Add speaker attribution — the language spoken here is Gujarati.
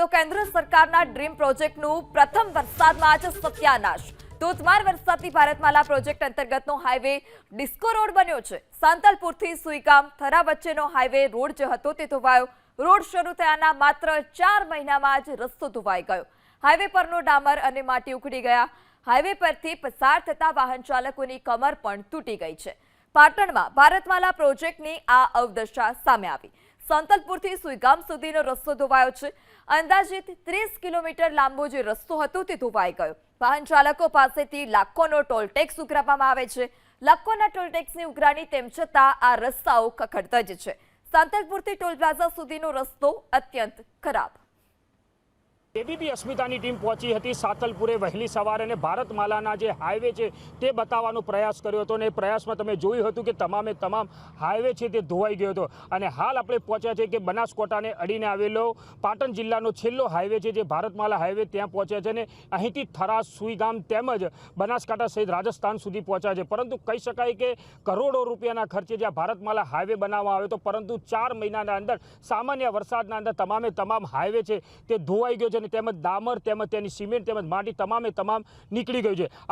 Speaker 1: તો કેન્દ્ર સરકારના ડ્રીમ પ્રોજેક્ટનું પ્રથમ વરસાદમાં જ સત્યાનાશ. ધોધમાર વરસાદથી ભારતમાલા પ્રોજેક્ટ અંતર્ગતનો હાઈવે ડિસ્કો રોડ બન્યો છે. સાંતલપુરથી સુઈગામ થરા વચ્ચેનો હાઈવે રોડ જે હતો તે ધોવાયો. રોડ શરૂ થયાના માત્ર ચાર મહિનામાં જ રસ્તો ધોવાઈ ગયો. હાઈવે પરનો ડામર અને માટી ઉખડી ગયા. હાઈવે પરથી પસાર થતા વાહન ચાલકોની કમર પણ તૂટી ગઈ છે. પાટણમાં ભારતમાલા પ્રોજેક્ટની આ અવદશા સામે આવી. સંતલપુરથી સુઈગામ સુધીનો રસ્તો ધોવાયો છે. અંદાજિત ત્રીસ કિલોમીટર લાંબો જે રસ્તો હતો તે ધોવાઈ ગયો. વાહન ચાલકો પાસેથી લાખોનો ટોલટેક્સ ઉઘરાવવામાં આવે છે. લાખોના ટોલટેક્સની ઉઘરાણી તેમ છતાં આ રસ્તાઓ કખડતા જ છે. સંતલપુરથી ટોલ પ્લાઝા સુધીનો રસ્તો અત્યંત ખરાબ.
Speaker 2: એબીપી અસ્મિતાની ટીમ પહોંચી હતી સાતલપુરે વહેલી સવારે અને ભારતમાલાના જે હાઈવે છે તે બતાવવાનો પ્રયાસ કર્યો હતો અને એ પ્રયાસમાં તમે જોયું હતું કે તમામે તમામ હાઈવે છે તે ધોવાઈ ગયો હતો. અને હાલ આપણે પહોંચ્યા છે કે બનાસકોટાને અડીને આવેલો પાટણ જિલ્લાનો છેલ્લો હાઈવે છે જે ભારતમાલા હાઈવે ત્યાં પહોંચ્યા છે અને અહીંથી થરા સુઈગામ તેમજ બનાસકાંઠા સહિત રાજસ્થાન સુધી પહોંચ્યા છે. પરંતુ કહી શકાય કે કરોડો રૂપિયાના ખર્ચે જ્યાં ભારતમાલા હાઈવે બનાવવામાં આવ્યો હતો, પરંતુ ચાર મહિનાના અંદર, સામાન્ય વરસાદના અંદર તમામે તમામ હાઈવે છે તે ધોવાઈ ગયો અને તેમજ ડામર તેમજ તેની સિમેન્ટ તેમજ માટી તમામે તમામ નીકળી ગયું છે.